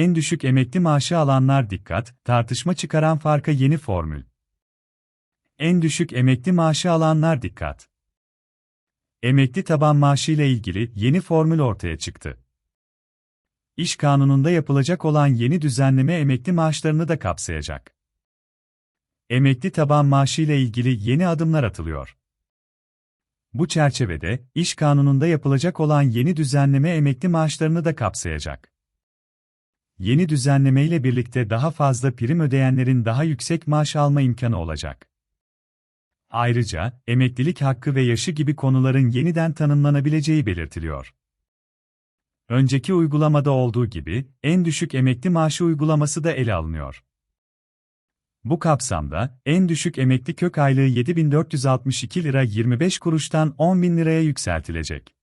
en düşük emekli maaşı alanlar dikkat, tartışma çıkaran farka yeni formül. En düşük emekli maaşı alanlar dikkat. Emekli taban maaşı ile ilgili yeni formül ortaya çıktı. İş kanununda yapılacak olan yeni düzenleme emekli maaşlarını da kapsayacak. Emekli taban maaşı ile ilgili yeni adımlar atılıyor. Bu çerçevede, iş kanununda yapılacak olan yeni düzenleme emekli maaşlarını da kapsayacak. Yeni düzenleme ile birlikte daha fazla prim ödeyenlerin daha yüksek maaş alma imkanı olacak. Ayrıca, emeklilik hakkı ve yaşı gibi konuların yeniden tanımlanabileceği belirtiliyor. Önceki uygulamada olduğu gibi, en düşük emekli maaşı uygulaması da ele alınıyor. Bu kapsamda, en düşük emekli kök aylığı 7462 lira 25 kuruştan 10.000 liraya yükseltilecek.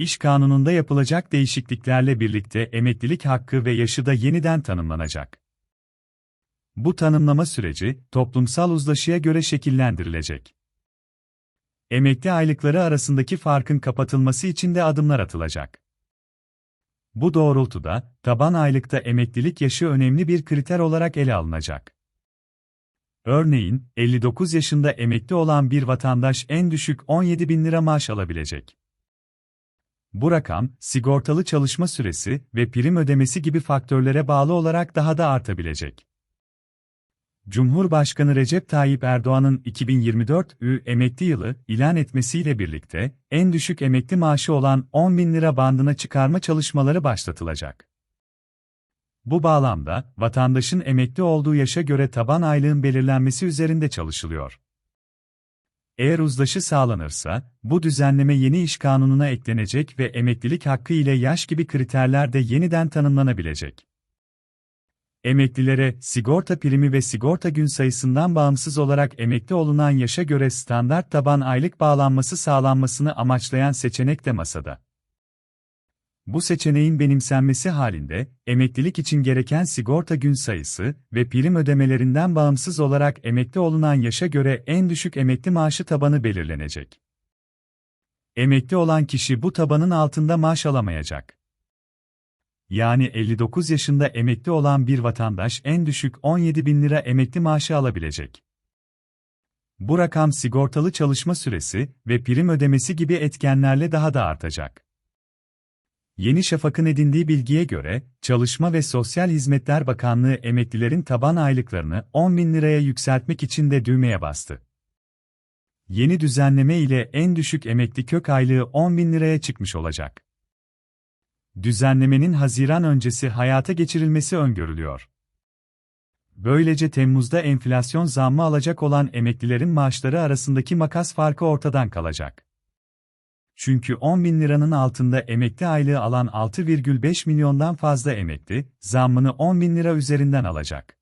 İş kanununda yapılacak değişikliklerle birlikte emeklilik hakkı ve yaşı da yeniden tanımlanacak. Bu tanımlama süreci, toplumsal uzlaşıya göre şekillendirilecek. Emekli aylıkları arasındaki farkın kapatılması için de adımlar atılacak. Bu doğrultuda, taban aylıkta emeklilik yaşı önemli bir kriter olarak ele alınacak. Örneğin, 59 yaşında emekli olan bir vatandaş en düşük 17 bin lira maaş alabilecek. Bu rakam, sigortalı çalışma süresi ve prim ödemesi gibi faktörlere bağlı olarak daha da artabilecek. Cumhurbaşkanı Recep Tayyip Erdoğan'ın 2024 ü emekli yılı ilan etmesiyle birlikte en düşük emekli maaşı olan 10 bin lira bandına çıkarma çalışmaları başlatılacak. Bu bağlamda, vatandaşın emekli olduğu yaşa göre taban aylığın belirlenmesi üzerinde çalışılıyor. Eğer uzlaşı sağlanırsa, bu düzenleme yeni iş kanununa eklenecek ve emeklilik hakkı ile yaş gibi kriterler de yeniden tanımlanabilecek. Emeklilere, sigorta primi ve sigorta gün sayısından bağımsız olarak emekli olunan yaşa göre standart taban aylık bağlanması sağlanmasını amaçlayan seçenek de masada. Bu seçeneğin benimsenmesi halinde, emeklilik için gereken sigorta gün sayısı ve prim ödemelerinden bağımsız olarak emekli olunan yaşa göre en düşük emekli maaşı tabanı belirlenecek. Emekli olan kişi bu tabanın altında maaş alamayacak. Yani 59 yaşında emekli olan bir vatandaş en düşük 17 bin lira emekli maaşı alabilecek. Bu rakam sigortalı çalışma süresi ve prim ödemesi gibi etkenlerle daha da artacak. Yeni Şafak'ın edindiği bilgiye göre, Çalışma ve Sosyal Hizmetler Bakanlığı emeklilerin taban aylıklarını 10 bin liraya yükseltmek için de düğmeye bastı. Yeni düzenleme ile en düşük emekli kök aylığı 10 bin liraya çıkmış olacak. Düzenlemenin Haziran öncesi hayata geçirilmesi öngörülüyor. Böylece Temmuz'da enflasyon zammı alacak olan emeklilerin maaşları arasındaki makas farkı ortadan kalacak. Çünkü 10 bin liranın altında emekli aylığı alan 6,5 milyondan fazla emekli, zammını 10 bin lira üzerinden alacak.